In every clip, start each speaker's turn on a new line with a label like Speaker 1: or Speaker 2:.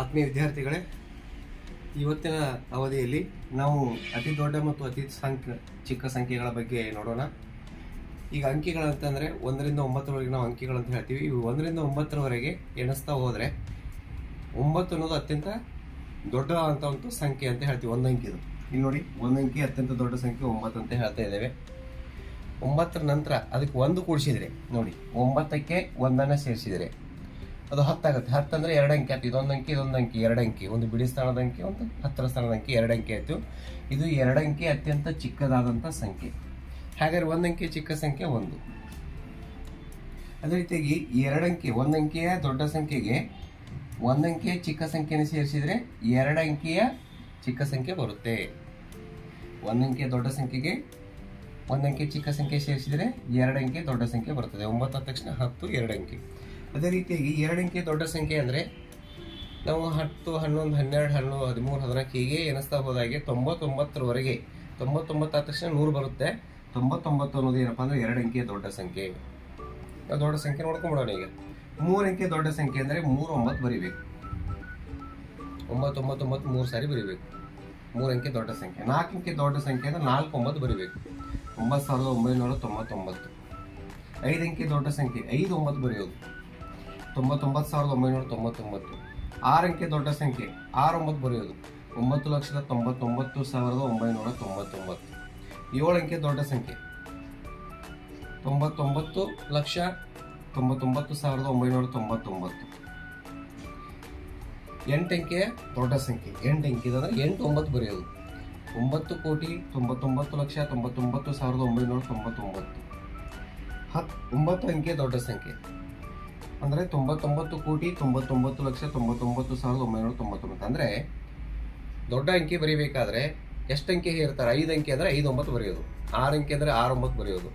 Speaker 1: ಆತ್ಮೀಯ ವಿದ್ಯಾರ್ಥಿಗಳೇ, ಇವತ್ತಿನ ಅವಧಿಯಲ್ಲಿ ನಾವು ಅತಿ ದೊಡ್ಡ ಮತ್ತು ಅತಿ ಸಂಖ್ಯೆ ಚಿಕ್ಕ ಸಂಖ್ಯೆಗಳ ಬಗ್ಗೆ ನೋಡೋಣ. ಈಗ ಅಂಕಿಗಳಂತಂದರೆ ಒಂದರಿಂದ ಒಂಬತ್ತರವರೆಗೆ ನಾವು ಅಂಕಿಗಳಂತ ಹೇಳ್ತೀವಿ. ಇವು ಒಂದರಿಂದ ಒಂಬತ್ತರವರೆಗೆ ಎಣಿಸ್ತಾ ಹೋದರೆ ಒಂಬತ್ತು ಅನ್ನೋದು ಅತ್ಯಂತ ದೊಡ್ಡದಾದಂಥ ಒಂದು ಸಂಖ್ಯೆ ಅಂತ ಹೇಳ್ತೀವಿ, ಒಂದು ಅಂಕಿದು ಇಲ್ಲಿ ನೋಡಿ, ಒಂದು ಅಂಕಿ ಅತ್ಯಂತ ದೊಡ್ಡ ಸಂಖ್ಯೆ, ಒಂಬತ್ತು ಅಂತ ಹೇಳ್ತಾ ಇದ್ದೇವೆ. ಒಂಬತ್ತರ ನಂತರ ಅದಕ್ಕೆ ಒಂದು ಕೂಡಿಸಿದರೆ, ನೋಡಿ, ಒಂಬತ್ತಕ್ಕೆ ಒಂದನ್ನು ಸೇರಿಸಿದರೆ ಅದು ಹತ್ತಾಗುತ್ತೆ. ಹತ್ತು ಅಂದರೆ ಎರಡು ಅಂಕಿ ಆಯ್ತು ಇದೊಂದು ಅಂಕಿ ಇದೊಂದು ಅಂಕಿ, ಎರಡು ಅಂಕಿ. ಒಂದು ಬಿಡಿ ಸ್ಥಾನದ ಅಂಕಿ, ಒಂದು ಹತ್ತರ ಸ್ಥಾನದ ಅಂಕಿ, ಎರಡು ಅಂಕಿ ಆಯಿತು. ಇದು ಎರಡು ಅಂಕಿ ಅತ್ಯಂತ ಚಿಕ್ಕದಾದಂಥ ಸಂಖ್ಯೆ. ಹಾಗಾದ್ರೆ ಒಂದು ಅಂಕಿ ಚಿಕ್ಕ ಸಂಖ್ಯೆ ಒಂದು. ಅದೇ ರೀತಿಯಾಗಿ ಎರಡು ಅಂಕಿ ಒಂದು ಅಂಕಿಯ ದೊಡ್ಡ ಸಂಖ್ಯೆಗೆ ಒಂದು ಅಂಕಿಯ ಚಿಕ್ಕ ಸಂಖ್ಯೆಯನ್ನು ಸೇರಿಸಿದರೆ ಎರಡು ಅಂಕಿಯ ಚಿಕ್ಕ ಸಂಖ್ಯೆ ಬರುತ್ತೆ. ಒಂದು ಅಂಕಿಯ ದೊಡ್ಡ ಸಂಖ್ಯೆಗೆ ಒಂದು ಅಂಕಿ ಚಿಕ್ಕ ಸಂಖ್ಯೆ ಸೇರಿಸಿದರೆ ಎರಡು ಅಂಕಿ ದೊಡ್ಡ ಸಂಖ್ಯೆ ಬರುತ್ತದೆ ಒಂಬತ್ತು ಆದ ತಕ್ಷಣ ಹತ್ತು, ಎರಡು ಅಂಕಿ. ಅದೇ ರೀತಿಯಾಗಿ ಎರಡು ಅಂಕಿ ದೊಡ್ಡ ಸಂಖ್ಯೆ ಅಂದರೆ ನಾವು ಹತ್ತು, ಹನ್ನೊಂದು, ಹನ್ನೆರಡು ಹನ್ನೊಂದು ಹದಿಮೂರು, ಹದಿನಾಲ್ಕು ಹೀಗೆ ಎನಿಸ್ತಾ ಹೋದಾಗೆ ತೊಂಬತ್ತೊಂಬತ್ತರವರೆಗೆ, ತೊಂಬತ್ತೊಂಬತ್ತು ಆದ ತಕ್ಷಣ ನೂರು ಬರುತ್ತೆ. ತೊಂಬತ್ತೊಂಬತ್ತು ಅನ್ನೋದು ಏನಪ್ಪ ಅಂದರೆ ಎರಡು ಅಂಕೆ ದೊಡ್ಡ ಸಂಖ್ಯೆ. ನಾವು ದೊಡ್ಡ ಸಂಖ್ಯೆ ನೋಡ್ಕೊಂಬಿಡೋಣ ಈಗ. ಮೂರು ದೊಡ್ಡ ಸಂಖ್ಯೆ ಅಂದರೆ ಮೂರು ಒಂಬತ್ತು ಬರಿಬೇಕು. ಒಂಬತ್ತೊಂಬತ್ತೊಂಬತ್ತು ಒಂಬತ್ತು ಒಂಬತ್ತು ಮೂರು ಸಾರಿ ಬರಿಬೇಕು. ಮೂರು ಅಂಕೆ ದೊಡ್ಡ ಸಂಖ್ಯೆ. ನಾಲ್ಕು ಅಂಕೆ ದೊಡ್ಡ ಸಂಖ್ಯೆ ಅಂದರೆ ನಾಲ್ಕು ಒಂಬತ್ತು ಬರಿಬೇಕು. ಒಂಬತ್ತು ಸಾವಿರದ ಒಂಬೈನೂರ ತೊಂಬತ್ತೊಂಬತ್ತು. ಐದು ಅಂಕೆ ದೊಡ್ಡ ಸಂಖ್ಯೆ. ಐದು, ಒಂಬತ್ತು ಬರೆಯೋದು. ತೊಂಬತ್ತೊಂಬತ್ತು ಸಾವಿರದ ಒಂಬೈನೂರ ತೊಂಬತ್ತೊಂಬತ್ತು. ಆರು ಅಂಕೆ ದೊಡ್ಡ ಸಂಖ್ಯೆ. ಆರು ಒಂಬತ್ತು ಬರೆಯೋದು. ಒಂಬತ್ತು ಲಕ್ಷದ ತೊಂಬತ್ತೊಂಬತ್ತು ಸಾವಿರದ ಒಂಬೈನೂರ ತೊಂಬತ್ತೊಂಬತ್ತು. ಏಳು ಅಂಕೆ ದೊಡ್ಡ ಸಂಖ್ಯೆ. ತೊಂಬತ್ತೊಂಬತ್ತು ಲಕ್ಷ ತೊಂಬತ್ತೊಂಬತ್ತು ಸಾವಿರದ ಒಂಬೈನೂರ ತೊಂಬತ್ತೊಂಬತ್ತು. ಎಂಟು ಅಂಕೆ ದೊಡ್ಡ ಸಂಖ್ಯೆ. ಎಂಟು ಅಂಕೆ ಅಂದರೆ ಎಂಟು ಒಂಬತ್ತು ಬರೆಯೋದು. ಒಂಬತ್ತು ಕೋಟಿ ತೊಂಬತ್ತೊಂಬತ್ತು ಲಕ್ಷ ತೊಂಬತ್ತೊಂಬತ್ತು ಸಾವಿರದ ಒಂಬೈನೂರ ತೊಂಬತ್ತೊಂಬತ್ತು. ಹತ್ತು ಒಂಬತ್ತು ಅಂಕೆ ದೊಡ್ಡ ಸಂಖ್ಯೆ. ಅಂದರೆ ತೊಂಬತ್ತೊಂಬತ್ತು ಕೋಟಿ ತೊಂಬತ್ತೊಂಬತ್ತು ಲಕ್ಷ ತೊಂಬತ್ತೊಂಬತ್ತು ಸಾವಿರದ ಒಂಬೈನೂರ ತೊಂಬತ್ತೊಂಬತ್ತು. ಅಂದರೆ ದೊಡ್ಡ ಅಂಕಿ ಬರೀಬೇಕಾದ್ರೆ ಎಷ್ಟು ಅಂಕಿ ಹೇಳ್ತಾರೆ? ಐದು ಅಂಕಿ ಅಂದರೆ ಐದು ಒಂಬತ್ತು ಬರೆಯೋದು. ಆರು ಅಂಕಿ ಅಂದರೆ ಆರು ಒಂಬತ್ತು ಬರೆಯೋದು.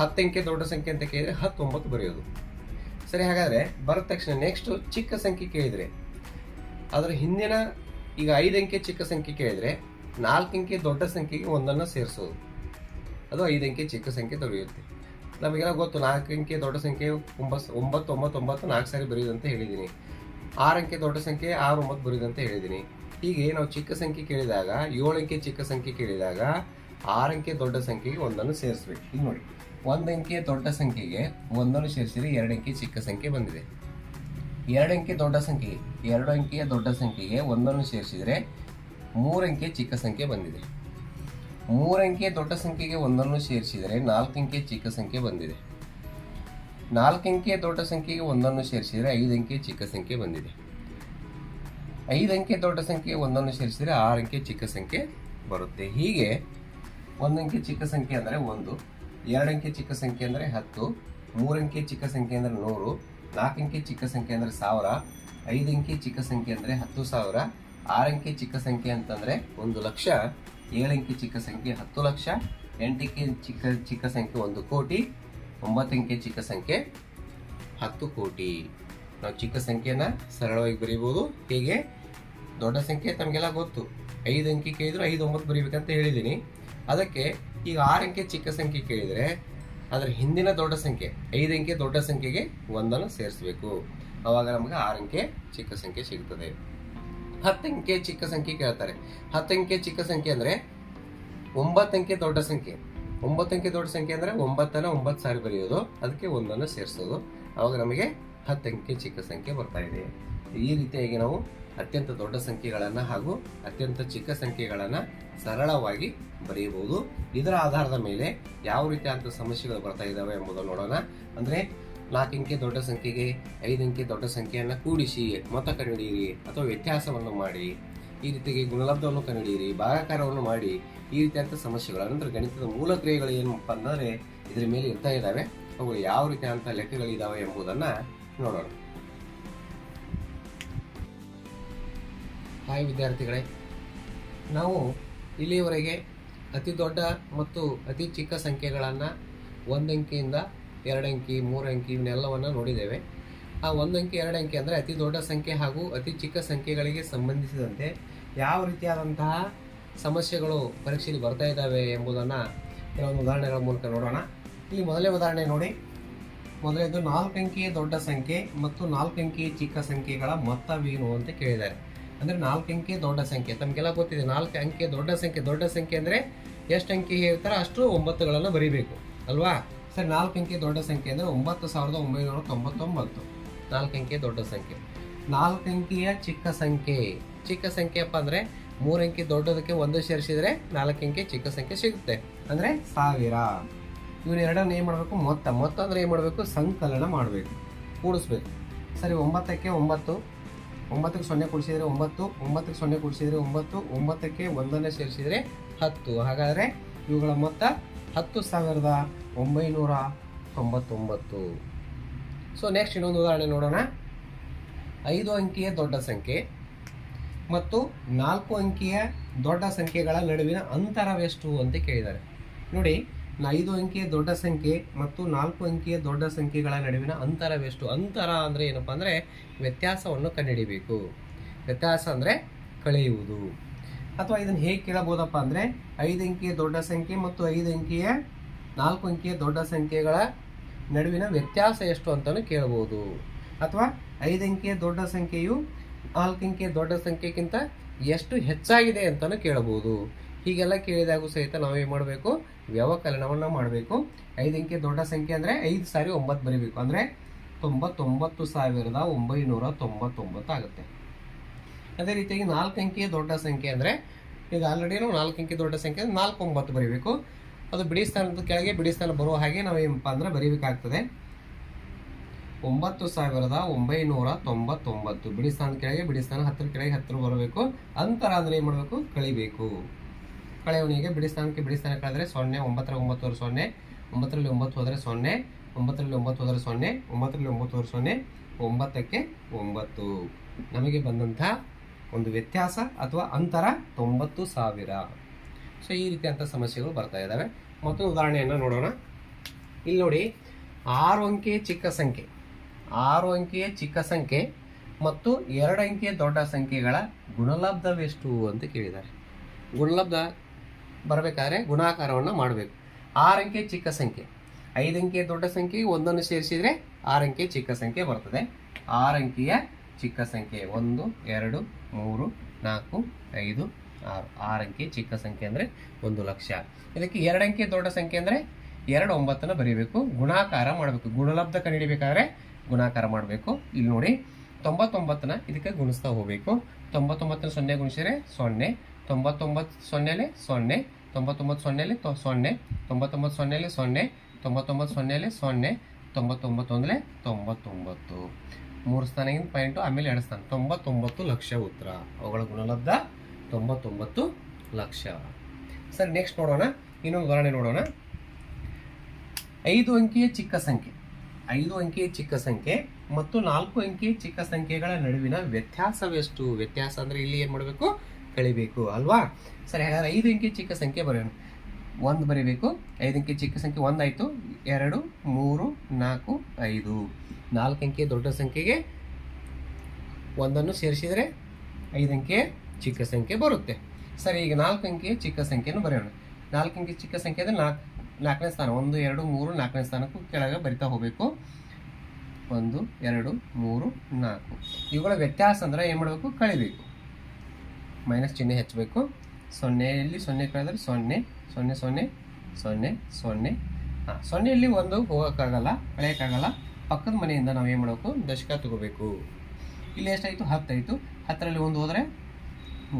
Speaker 1: ಹತ್ತು ಅಂಕೆ ದೊಡ್ಡ ಸಂಖ್ಯೆ ಅಂತ ಕೇಳಿದರೆ ಹತ್ತು ಒಂಬತ್ತು ಬರೆಯೋದು. ಸರಿ, ಹಾಗಾದರೆ ಬರದ ತಕ್ಷಣ ನೆಕ್ಸ್ಟು ಚಿಕ್ಕ ಸಂಖ್ಯೆ ಕೇಳಿದರೆ, ಅದರ ಹಿಂದಿನ ಈಗ ಐದು ಅಂಕೆ ಚಿಕ್ಕ ಸಂಖ್ಯೆ ಕೇಳಿದರೆ ನಾಲ್ಕು ಅಂಕೆ ದೊಡ್ಡ ಸಂಖ್ಯೆಗೆ ಒಂದನ್ನು ಸೇರಿಸೋದು. ಅದು ಐದು ಅಂಕೆ ಚಿಕ್ಕ ಸಂಖ್ಯೆ ದೊರೆಯುತ್ತೆ. ನಮಗೆಲ್ಲ ಗೊತ್ತು, ನಾಲ್ಕು ಅಂಕೆ ದೊಡ್ಡ ಸಂಖ್ಯೆ ಒಂಬತ್ತು ಒಂಬತ್ತು ಒಂಬತ್ತು ಒಂಬತ್ತು, ನಾಲ್ಕು ಸಾರಿ ಬರೆಯೋದು ಅಂತ ಹೇಳಿದ್ದೀನಿ. ಆರು ಅಂಕೆ ದೊಡ್ಡ ಸಂಖ್ಯೆ, ಆರು, ಒಂಬತ್ತು ಬರೆಯುವುದಂತ ಹೇಳಿದ್ದೀನಿ. ಹೀಗೆ ನಾವು ಚಿಕ್ಕ ಸಂಖ್ಯೆ ಕೇಳಿದಾಗ, ಏಳು ಅಂಕೆ ಚಿಕ್ಕ ಸಂಖ್ಯೆ ಕೇಳಿದಾಗ, ಆರು ಅಂಕೆ ದೊಡ್ಡ ಸಂಖ್ಯೆಗೆ ಒಂದನ್ನು ಸೇರಿಸ್ಬೇಕು. ಈಗ ನೋಡಿ, ಒಂದು ಅಂಕೆ ದೊಡ್ಡ ಸಂಖ್ಯೆಗೆ ಒಂದನ್ನು ಸೇರಿಸಿದರೆ ಎರಡು ಅಂಕೆ ಚಿಕ್ಕ ಸಂಖ್ಯೆ ಬಂದಿದೆ. ಎರಡು ಅಂಕೆ ದೊಡ್ಡ ಸಂಖ್ಯೆ ಎರಡು ಅಂಕೆಯ ದೊಡ್ಡ ಸಂಖ್ಯೆಗೆ ಒಂದನ್ನು ಸೇರಿಸಿದರೆ ಮೂರು ಅಂಕೆ ಚಿಕ್ಕ ಸಂಖ್ಯೆ ಬಂದಿದೆ. ಮೂರು ಅಂಕೆ ದೊಡ್ಡ ಸಂಖ್ಯೆಗೆ ಒಂದನ್ನು ಸೇರಿಸಿದರೆ ನಾಲ್ಕು ಅಂಕೆ ಚಿಕ್ಕ ಸಂಖ್ಯೆ ಬಂದಿದೆ. ನಾಲ್ಕು ಅಂಕೆ ದೊಡ್ಡ ಸಂಖ್ಯೆಗೆ ಒಂದನ್ನು ಸೇರಿಸಿದರೆ ಐದು ಅಂಕೆ ಚಿಕ್ಕ ಸಂಖ್ಯೆ ಬಂದಿದೆ. ಐದು ದೊಡ್ಡ ಸಂಖ್ಯೆಗೆ ಒಂದನ್ನು ಸೇರಿಸಿದರೆ ಆರು ಅಂಕೆ ಚಿಕ್ಕ ಸಂಖ್ಯೆ ಬರುತ್ತೆ. ಹೀಗೆ ಒಂದಂಕೆ ಚಿಕ್ಕ ಸಂಖ್ಯೆ ಅಂದರೆ ಒಂದು ಎರಡಂಕೆ ಚಿಕ್ಕ ಸಂಖ್ಯೆ ಅಂದರೆ ಹತ್ತು ಮೂರಂಕೆ ಚಿಕ್ಕ ಸಂಖ್ಯೆ ಅಂದರೆ ನೂರು, ನಾಲ್ಕು ಅಂಕೆ ಚಿಕ್ಕ ಸಂಖ್ಯೆ ಅಂದರೆ ಸಾವಿರ ಐದಂಕೆ ಚಿಕ್ಕ ಸಂಖ್ಯೆ ಅಂದರೆ ಹತ್ತು ಸಾವಿರ ಆರಂಕೆ ಚಿಕ್ಕ ಸಂಖ್ಯೆ ಅಂತಂದರೆ ಒಂದು ಲಕ್ಷ. ಏಳು ಅಂಕೆ ಚಿಕ್ಕ ಸಂಖ್ಯೆ ಹತ್ತು ಲಕ್ಷ ಎಂಟಕ್ಕೆ ಚಿಕ್ಕ ಚಿಕ್ಕ ಸಂಖ್ಯೆ ಒಂದು ಕೋಟಿ, ಒಂಬತ್ತು ಅಂಕೆ ಚಿಕ್ಕ ಸಂಖ್ಯೆ ಹತ್ತು ಕೋಟಿ. ನಾವು ಚಿಕ್ಕ ಸಂಖ್ಯೆನ ಸರಳವಾಗಿ ಬರೀಬೋದು. ಹೀಗೆ? ದೊಡ್ಡ ಸಂಖ್ಯೆ ತಮಗೆಲ್ಲ ಗೊತ್ತು. ಐದು ಅಂಕಿ ಕೇಳಿದ್ರು ಐದು ಒಂಬತ್ತು ಬರೀಬೇಕಂತ ಹೇಳಿದ್ದೀನಿ ಅದಕ್ಕೆ ಈಗ ಆರು ಚಿಕ್ಕ ಸಂಖ್ಯೆ ಕೇಳಿದರೆ ಅದರ ಹಿಂದಿನ ದೊಡ್ಡ ಸಂಖ್ಯೆ, ಐದು ಅಂಕೆ ದೊಡ್ಡ ಸಂಖ್ಯೆಗೆ ಒಂದನ್ನು ಸೇರಿಸಬೇಕು. ಅವಾಗ ನಮಗೆ ಆರು ಅಂಕೆ ಚಿಕ್ಕ ಸಂಖ್ಯೆ ಸಿಗ್ತದೆ. ಹತ್ತು ಅಂಕೆ ಚಿಕ್ಕ ಸಂಖ್ಯೆ ಕೇಳ್ತಾರೆ. ಹತ್ತಂಕೆ ಚಿಕ್ಕ ಸಂಖ್ಯೆ ಅಂದರೆ ಒಂಬತ್ತು ಅಂಕೆ ದೊಡ್ಡ ಸಂಖ್ಯೆ. ಒಂಬತ್ತು ಅಂಕೆ ದೊಡ್ಡ ಸಂಖ್ಯೆ ಅಂದರೆ ಒಂಬತ್ತನ ಒಂಬತ್ತು ಸಾರಿ ಬರೆಯೋದು. ಅದಕ್ಕೆ ಒಂದನ್ನು ಸೇರಿಸೋದು. ಆವಾಗ ನಮಗೆ ಹತ್ತಂಕೆ ಚಿಕ್ಕ ಸಂಖ್ಯೆ ಬರ್ತಾ ಇದೆ. ಈ ರೀತಿಯಾಗಿ ನಾವು ಅತ್ಯಂತ ದೊಡ್ಡ ಸಂಖ್ಯೆಗಳನ್ನು ಹಾಗೂ ಅತ್ಯಂತ ಚಿಕ್ಕ ಸಂಖ್ಯೆಗಳನ್ನು ಸರಳವಾಗಿ ಬರೆಯಬಹುದು. ಇದರ ಆಧಾರದ ಮೇಲೆ ಯಾವ ರೀತಿಯಾದಂಥ ಸಮಸ್ಯೆಗಳು ಬರ್ತಾ ಇದ್ದಾವೆ ಎಂಬುದನ್ನು ನೋಡೋಣ. ಅಂದರೆ ನಾಲ್ಕು ಅಂಕೆ ದೊಡ್ಡ ಸಂಖ್ಯೆಗೆ ಐದು ಅಂಕೆ ದೊಡ್ಡ ಸಂಖ್ಯೆಯನ್ನು ಕೂಡಿಸಿ, ಮೊತ್ತ ಕಂಡುಹಿಡಿಯಿರಿ ಅಥವಾ ವ್ಯತ್ಯಾಸವನ್ನು ಮಾಡಿ, ಈ ರೀತಿಯಾಗಿ ಗುಣಲಬ್ಧವನ್ನು ಕಂಡುಹಿಡಿಯಿರಿ ಭಾಗಾಕಾರವನ್ನು ಮಾಡಿ, ಈ ರೀತಿಯಾದಂಥ ಸಮಸ್ಯೆಗಳು ಅಂದರೆ ಗಣಿತದ ಮೂಲ ಕ್ರಿಯೆಗಳು ಏನಪ್ಪ ಅಂದರೆ ಇದರ ಮೇಲೆ ಇರ್ತಾ ಇದ್ದಾವೆ. ಅವು ಯಾವ ರೀತಿಯಾದಂಥ ಲೆಕ್ಕಗಳಿದ್ದಾವೆ ಎಂಬುದನ್ನು ನೋಡೋಣ. ಹಾಯ್ ವಿದ್ಯಾರ್ಥಿಗಳೇ, ನಾವು ಇಲ್ಲಿಯವರೆಗೆ ಅತಿ ದೊಡ್ಡ ಮತ್ತು ಅತಿ ಚಿಕ್ಕ ಸಂಖ್ಯೆಗಳನ್ನು ಒಂದು ಎರಡು ಅಂಕಿ, ಮೂರು ಅಂಕಿ ಇವನ್ನೆಲ್ಲವನ್ನು ನೋಡಿದ್ದೇವೆ. ಆ ಒಂದು ಅಂಕಿ, ಎರಡು ಅಂಕಿ ಅಂದರೆ ಅತಿ ದೊಡ್ಡ ಸಂಖ್ಯೆ ಹಾಗೂ ಅತಿ ಚಿಕ್ಕ ಸಂಖ್ಯೆಗಳಿಗೆ ಸಂಬಂಧಿಸಿದಂತೆ ಯಾವ ರೀತಿಯಾದಂತಹ ಸಮಸ್ಯೆಗಳು ಪರೀಕ್ಷೆಯಲ್ಲಿ ಬರ್ತಾ ಇದ್ದಾವೆ ಎಂಬುದನ್ನು ಕೆಲವೊಂದು ಉದಾಹರಣೆಗಳ ಮೂಲಕ ನೋಡೋಣ. ಇಲ್ಲಿ ಮೊದಲೇ ಉದಾಹರಣೆ ನೋಡಿ. ಮೊದಲನೇದು, ನಾಲ್ಕು ಅಂಕಿಯ ದೊಡ್ಡ ಸಂಖ್ಯೆ ಮತ್ತು ನಾಲ್ಕು ಅಂಕಿಯ ಚಿಕ್ಕ ಸಂಖ್ಯೆಗಳ ಮೊತ್ತವೇನು ಅಂತ ಕೇಳಿದ್ದಾರೆ. ಅಂದರೆ ನಾಲ್ಕು ಅಂಕಿಯ ದೊಡ್ಡ ಸಂಖ್ಯೆ. ತಮಗೆಲ್ಲ ಗೊತ್ತಿದೆ, ನಾಲ್ಕು ಅಂಕಿಯ ದೊಡ್ಡ ಸಂಖ್ಯೆ. ದೊಡ್ಡ ಸಂಖ್ಯೆ ಅಂದರೆ ಎಷ್ಟು ಅಂಕಿ ಹೇಳ್ತಾರೋ ಅಷ್ಟು ಒಂಬತ್ತುಗಳನ್ನು ಬರೀಬೇಕು. ಅಲ್ವಾ? ನಾಲ್ಕು ಅಂಕೆ ದೊಡ್ಡ ಸಂಖ್ಯೆ ಅಂದರೆ ಒಂಬತ್ತು ಸಾವಿರದ ಒಂಬೈನೂರ ತೊಂಬತ್ತೊಂಬತ್ತು. ನಾಲ್ಕು ಅಂಕೆ ದೊಡ್ಡ ಸಂಖ್ಯೆ. ನಾಲ್ಕು ಅಂಕಿಯ ಚಿಕ್ಕ ಸಂಖ್ಯೆ. ಚಿಕ್ಕ ಸಂಖ್ಯೆಯಪ್ಪ ಅಂದರೆ ಮೂರು ಅಂಕಿ ದೊಡ್ಡದಕ್ಕೆ ಒಂದು ಸೇರಿಸಿದರೆ ನಾಲ್ಕು ಅಂಕೆ ಚಿಕ್ಕ ಸಂಖ್ಯೆ ಸಿಗುತ್ತೆ. ಅಂದರೆ ಸಾವಿರ. ಇವನ್ ಎರಡನ್ನ ಏನು ಮಾಡಬೇಕು? ಮೊತ್ತ. ಮೊತ್ತ ಅಂದರೆ ಏನು ಮಾಡಬೇಕು? ಸಂಕಲನ ಮಾಡಬೇಕು. ಕೂಡಿಸ್ಬೇಕು. ಸರಿ, ಒಂಬತ್ತಕ್ಕೆ ಒಂಬತ್ತು. ಒಂಬತ್ತಕ್ಕೆ ಸೊನ್ನೆ ಕೂಡಿಸಿದರೆ ಒಂಬತ್ತು. ಒಂಬತ್ತಕ್ಕೆ ಸೊನ್ನೆ ಕೂಡಿಸಿದರೆ ಒಂಬತ್ತು. ಒಂಬತ್ತಕ್ಕೆ ಒಂದನ್ನೇ ಸೇರಿಸಿದರೆ ಹತ್ತು. ಹಾಗಾದರೆ ಇವುಗಳ ಮೊತ್ತ ಹತ್ತು ಸಾವಿರದ ಒಂಬೈನೂರ ತೊಂಬತ್ತೊಂಬತ್ತು. ಸೊ ನೆಕ್ಸ್ಟ್ ಇನ್ನೊಂದು ಉದಾಹರಣೆ ನೋಡೋಣ. ಐದು ಅಂಕಿಯ ದೊಡ್ಡ ಸಂಖ್ಯೆ ಮತ್ತು ನಾಲ್ಕು ಅಂಕಿಯ ದೊಡ್ಡ ಸಂಖ್ಯೆಗಳ ನಡುವಿನ ಅಂತರವೆಷ್ಟು ಅಂತ ಕೇಳಿದ್ದಾರೆ. ನೋಡಿ, ಐದು ಅಂಕಿಯ ದೊಡ್ಡ ಸಂಖ್ಯೆ ಮತ್ತು ನಾಲ್ಕು ಅಂಕಿಯ ದೊಡ್ಡ ಸಂಖ್ಯೆಗಳ ನಡುವಿನ ಅಂತರವೆಷ್ಟು? ಅಂತರ ಅಂದರೆ ಏನಪ್ಪ ಅಂದರೆ ವ್ಯತ್ಯಾಸವನ್ನು ಕಂಡುಹಿಡಿಬೇಕು. ವ್ಯತ್ಯಾಸ ಅಂದರೆ ಕಳೆಯುವುದು. ಅಥವಾ ಇದನ್ನು ಹೇಗೆ ಕೇಳಬಹುದಪ್ಪ ಅಂದರೆ ಐದು ಅಂಕಿಯ ದೊಡ್ಡ ಸಂಖ್ಯೆ ಮತ್ತು ಐದು ಅಂಕಿಯ ನಾಲ್ಕು ಅಂಕಿಯ ದೊಡ್ಡ ಸಂಖ್ಯೆಗಳ ನಡುವಿನ ವ್ಯತ್ಯಾಸ ಎಷ್ಟು ಅಂತಲೂ ಕೇಳಬಹುದು ಅಥವಾ ಐದು ಅಂಕಿಯ ದೊಡ್ಡ ಸಂಖ್ಯೆಯು ನಾಲ್ಕು ಅಂಕಿಯ ದೊಡ್ಡ ಸಂಖ್ಯೆಗಿಂತ ಎಷ್ಟು ಹೆಚ್ಚಾಗಿದೆ ಅಂತಲೂ ಕೇಳಬಹುದು ಹೀಗೆಲ್ಲ ಕೇಳಿದಾಗೂ ಸಹಿತ ನಾವೇನು ಮಾಡಬೇಕು? ವ್ಯವಕಲನವನ್ನು ಮಾಡಬೇಕು. ಐದು ಅಂಕಿಯ ದೊಡ್ಡ ಸಂಖ್ಯೆ ಅಂದರೆ ಐದು ಸಾರಿ ಒಂಬತ್ತು ಬರೀಬೇಕು. ಅಂದರೆ ತೊಂಬತ್ತೊಂಬತ್ತು ಸಾವಿರದ ಒಂಬೈನೂರ ತೊಂಬತ್ತೊಂಬತ್ತು ಆಗುತ್ತೆ. ಅದೇ ರೀತಿಯಾಗಿ ನಾಲ್ಕು ಅಂಕಿಯ ದೊಡ್ಡ ಸಂಖ್ಯೆ ಅಂದರೆ ಈಗ ಆಲ್ರೆಡಿ ನಾವು ನಾಲ್ಕು ಅಂಕಿ ದೊಡ್ಡ ಸಂಖ್ಯೆ ಅಂದ್ರೆ ನಾಲ್ಕು ಒಂಬತ್ತು ಬರೀಬೇಕು. ಅದು ಬಿಡಿ ಸ್ಥಾನದ ಕೆಳಗೆ ಬಿಡಿ ಸ್ಥಾನ ಬರುವ ಹಾಗೆ ನಾವು ಏನಪ್ಪ ಅಂದ್ರೆ ಬರೀಬೇಕಾಗ್ತದೆ. ಒಂಬತ್ತು ಸಾವಿರದ ಒಂಬೈನೂರ ತೊಂಬತ್ತೊಂಬತ್ತು ಬಿಡಿ ಸ್ಥಾನದ ಕೆಳಗೆ ಬಿಡಿ ಸ್ಥಾನ ಹತ್ತರ ಕೆಳಗೆ ಹತ್ತಿರ ಬರಬೇಕು. ಅಂತರ ಅಂದರೆ ಏನು ಮಾಡಬೇಕು? ಕಳಿಬೇಕು. ಕಳೆಯವನಿಗೆ ಬಿಡಿ ಸ್ಥಾನಕ್ಕೆ ಬಿಡಿ ಸ್ಥಾನ ಕಳೆದ್ರೆ ಸೊನ್ನೆ, ಒಂಬತ್ತರ ಒಂಬತ್ತು ಹೋದ್ರೆ ಸೊನ್ನೆ, ಒಂಬತ್ತರಲ್ಲಿ ಒಂಬತ್ತು ಹೋದರೆ ಸೊನ್ನೆ, ಒಂಬತ್ತರಲ್ಲಿ ಒಂಬತ್ತು ಹೋದರೆ ಸೊನ್ನೆ, ಒಂಬತ್ತರಲ್ಲಿ ಒಂಬತ್ತು ಸೊನ್ನೆ, ಒಂಬತ್ತಕ್ಕೆ ಒಂಬತ್ತು. ನಮಗೆ ಬಂದಂಥ ಒಂದು ವ್ಯತ್ಯಾಸ ಅಥವಾ ಅಂತರ ತೊಂಬತ್ತು ಸಾವಿರ. ಸೊ, ಈ ರೀತಿಯಾದಂಥ ಸಮಸ್ಯೆಗಳು ಬರ್ತಾ ಇದ್ದಾವೆ ಮತ್ತೊಂದು ಉದಾಹರಣೆಯನ್ನು ನೋಡೋಣ. ಇಲ್ಲಿ ನೋಡಿ, ಆರು ಅಂಕಿಯ ಚಿಕ್ಕ ಸಂಖ್ಯೆ. ಆರು ಅಂಕಿಯ ಚಿಕ್ಕ ಸಂಖ್ಯೆ ಮತ್ತು ಎರಡು ಅಂಕಿಯ ದೊಡ್ಡ ಸಂಖ್ಯೆಗಳ ಗುಣಲಬ್ಧವೆಷ್ಟು ಅಂತ ಕೇಳಿದ್ದಾರೆ. ಗುಣಲಬ್ಧ ಬರಬೇಕಾದ್ರೆ ಗುಣಾಕಾರವನ್ನು ಮಾಡಬೇಕು. ಆರು ಅಂಕಿಯ ಚಿಕ್ಕ ಸಂಖ್ಯೆ. ಐದು ಅಂಕಿಯ ದೊಡ್ಡ ಸಂಖ್ಯೆ ಒಂದನ್ನು ಸೇರಿಸಿದರೆ ಆರು ಅಂಕಿಯ ಚಿಕ್ಕ ಸಂಖ್ಯೆ ಬರ್ತದೆ. ಆರು ಅಂಕಿಯ ಚಿಕ್ಕ ಸಂಖ್ಯೆ ಒಂದು, ಎರಡು, ಮೂರು, ನಾಲ್ಕು, ಐದು ಆರು ಆರು ಅಂಕಿ, ಚಿಕ್ಕ ಸಂಖ್ಯೆ ಅಂದರೆ ಒಂದು ಲಕ್ಷ. ಇದಕ್ಕೆ ಎರಡು ಅಂಕಿ ದೊಡ್ಡ ಸಂಖ್ಯೆ ಅಂದರೆ ಎರಡು ಒಂಬತ್ತನ್ನು ಬರೀಬೇಕು. ಗುಣಾಕಾರ ಮಾಡಬೇಕು. ಗುಣಲಬ್ಧ ಕಂಡುಹಿಡಿಬೇಕಾದ್ರೆ ಗುಣಾಕಾರ ಮಾಡಬೇಕು. ಇಲ್ಲಿ ನೋಡಿ, ತೊಂಬತ್ತೊಂಬತ್ತನ್ನ ಇದಕ್ಕೆ ಗುಣಿಸ್ತಾ ಹೋಗಬೇಕು. ತೊಂಬತ್ತೊಂಬತ್ತನ ಸೊನ್ನೆ ಗುಣಿಸಿದರೆ ಸೊನ್ನೆ. ತೊಂಬತ್ತೊಂಬತ್ತು ಸೊನ್ನೆಲೆ ಸೊನ್ನೆ. ತೊಂಬತ್ತೊಂಬತ್ತು ಸೊನ್ನೆಲೆ ತೊ ಸೊನ್ನೆ. ತೊಂಬತ್ತೊಂಬತ್ತು ಸೊನ್ನೆಲೆ ಸೊನ್ನೆ. ತೊಂಬತ್ತೊಂಬತ್ತು ಸೊನ್ನೆಲೆ ಸೊನ್ನೆ. ತೊಂಬತ್ತೊಂಬತ್ತು ಅಂದರೆ ತೊಂಬತ್ತೊಂಬತ್ತು. ಮೂರು ಸ್ಥಾನಗಿಂತ ಪಾಯಿಂಟು ಆಮೇಲೆ ಎರಡು ಸ್ಥಾನ. ತೊಂಬತ್ತೊಂಬತ್ತು ಲಕ್ಷ ಉತ್ತರ. ಅವುಗಳ ಗುಣಲಬ್ಧ ತೊಂಬತ್ತೊಂಬತ್ತು ಲಕ್ಷ. ಸರಿ ನೆಕ್ಸ್ಟ್ ನೋಡೋಣ. ಇನ್ನೊಂದು ಉದಾಹರಣೆ ನೋಡೋಣ. ಐದು ಅಂಕಿಯ ಚಿಕ್ಕ ಸಂಖ್ಯೆ. ಐದು ಅಂಕಿಯ ಚಿಕ್ಕ ಸಂಖ್ಯೆ ಮತ್ತು ನಾಲ್ಕು ಅಂಕಿಯ ಚಿಕ್ಕ ಸಂಖ್ಯೆಗಳ ನಡುವಿನ ವ್ಯತ್ಯಾಸವೆಷ್ಟು? ವ್ಯತ್ಯಾಸ ಅಂದರೆ ಇಲ್ಲಿ ಏನು ಮಾಡಬೇಕು? ಕಳಿಬೇಕು, ಅಲ್ವಾ? ಸರಿ, ಹಾಗಾದ್ರೆ ಐದು ಅಂಕಿ ಚಿಕ್ಕ ಸಂಖ್ಯೆ ಬರೆಯೋಣ. ಒಂದು ಬರೀಬೇಕು. ಐದು ಅಂಕಿ ಚಿಕ್ಕ ಸಂಖ್ಯೆ ಒಂದಾಯಿತು. ಎರಡು, ಮೂರು, ನಾಲ್ಕು, ಐದು. ನಾಲ್ಕು ಅಂಕಿಯ ದೊಡ್ಡ ಸಂಖ್ಯೆಗೆ ಒಂದನ್ನು ಸೇರಿಸಿದರೆ ಐದು ಅಂಕಿಯ ಚಿಕ್ಕ ಸಂಖ್ಯೆ ಬರುತ್ತೆ. ಸರಿ, ಈಗ ನಾಲ್ಕು ಅಂಕಿಯ ಚಿಕ್ಕ ಸಂಖ್ಯೆಯನ್ನು ಬರೆಯೋಣ. ನಾಲ್ಕು ಅಂಕಿ ಚಿಕ್ಕ ಸಂಖ್ಯೆ ಅಂದರೆ ನಾಲ್ಕು, ನಾಲ್ಕನೇ ಸ್ಥಾನ, ಒಂದು, ಎರಡು, ಮೂರು, ನಾಲ್ಕನೇ ಸ್ಥಾನಕ್ಕೂ ಕೆಳಗೆ ಬರಿತಾ ಹೋಗಬೇಕು. ಒಂದು, ಎರಡು, ಮೂರು, ನಾಲ್ಕು. ಇವುಗಳ ವ್ಯತ್ಯಾಸ ಅಂದರೆ ಏನು ಮಾಡಬೇಕು? ಕಳಿಬೇಕು. ಮೈನಸ್ ಚಿಹ್ನೆ ಹಚ್ಚಬೇಕು ಸೊನ್ನೆಯಲ್ಲಿ ಸೊನ್ನೆ ಕಳೆದ್ರೆ ಸೊನ್ನೆ ಸೊನ್ನೆ ಸೊನ್ನೆ ಸೊನ್ನೆ ಸೊನ್ನೆ. ಹಾಂ, ಸೊನ್ನೆಯಲ್ಲಿ ಒಂದು ಹೋಗೋಕ್ಕಾಗಲ್ಲ ಕಳೆಯೋಕ್ಕಾಗಲ್ಲ ಪಕ್ಕದ ಮನೆಯಿಂದ ನಾವು ಏನು ಮಾಡಬೇಕು? ದಶಕ ತಗೋಬೇಕು. ಇಲ್ಲಿ ಎಷ್ಟಾಯಿತು? ಹತ್ತಾಯಿತು. ಹತ್ತರಲ್ಲಿ ಒಂದು ಹೋದರೆ?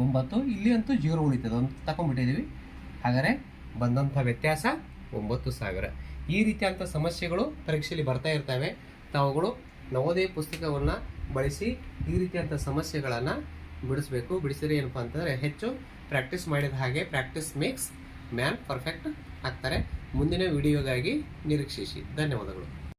Speaker 1: ಒಂಬತ್ತು ಇಲ್ಲಿ ಅಂತೂ ಜೀರೋ ಉಳಿತದೆ. ಒಂದು ತಗೊಂಡ್ಬಿಟ್ಟಿದ್ದೀವಿ ಹಾಗಾದರೆ ಬಂದಂಥ ವ್ಯತ್ಯಾಸ ಒಂಬತ್ತು ಸಾವಿರ ಈ ರೀತಿಯಾದಂಥ ಸಮಸ್ಯೆಗಳು ಪರೀಕ್ಷೆಯಲ್ಲಿ ಬರ್ತಾ ಇರ್ತವೆ. ತಾವುಗಳು ನವೋದಯ ಪುಸ್ತಕವನ್ನು ಬಳಸಿ ಈ ರೀತಿಯಾದಂಥ ಸಮಸ್ಯೆಗಳನ್ನು ಬಿಡಿಸಬೇಕು. ಬಿಡಿಸಿದ್ರೆ ಏನಪ್ಪ ಅಂತಂದರೆ ಹೆಚ್ಚು ಪ್ರಾಕ್ಟೀಸ್ ಮಾಡಿದ ಹಾಗೆ ಪ್ರಾಕ್ಟೀಸ್ ಮೇಕ್ಸ್ ಮ್ಯಾನ್ ಪರ್ಫೆಕ್ಟ್ ಆಗ್ತಾರೆ. ಮುಂದಿನ ವಿಡಿಯೋಗಾಗಿ ನಿರೀಕ್ಷಿಸಿ. ಧನ್ಯವಾದಗಳು.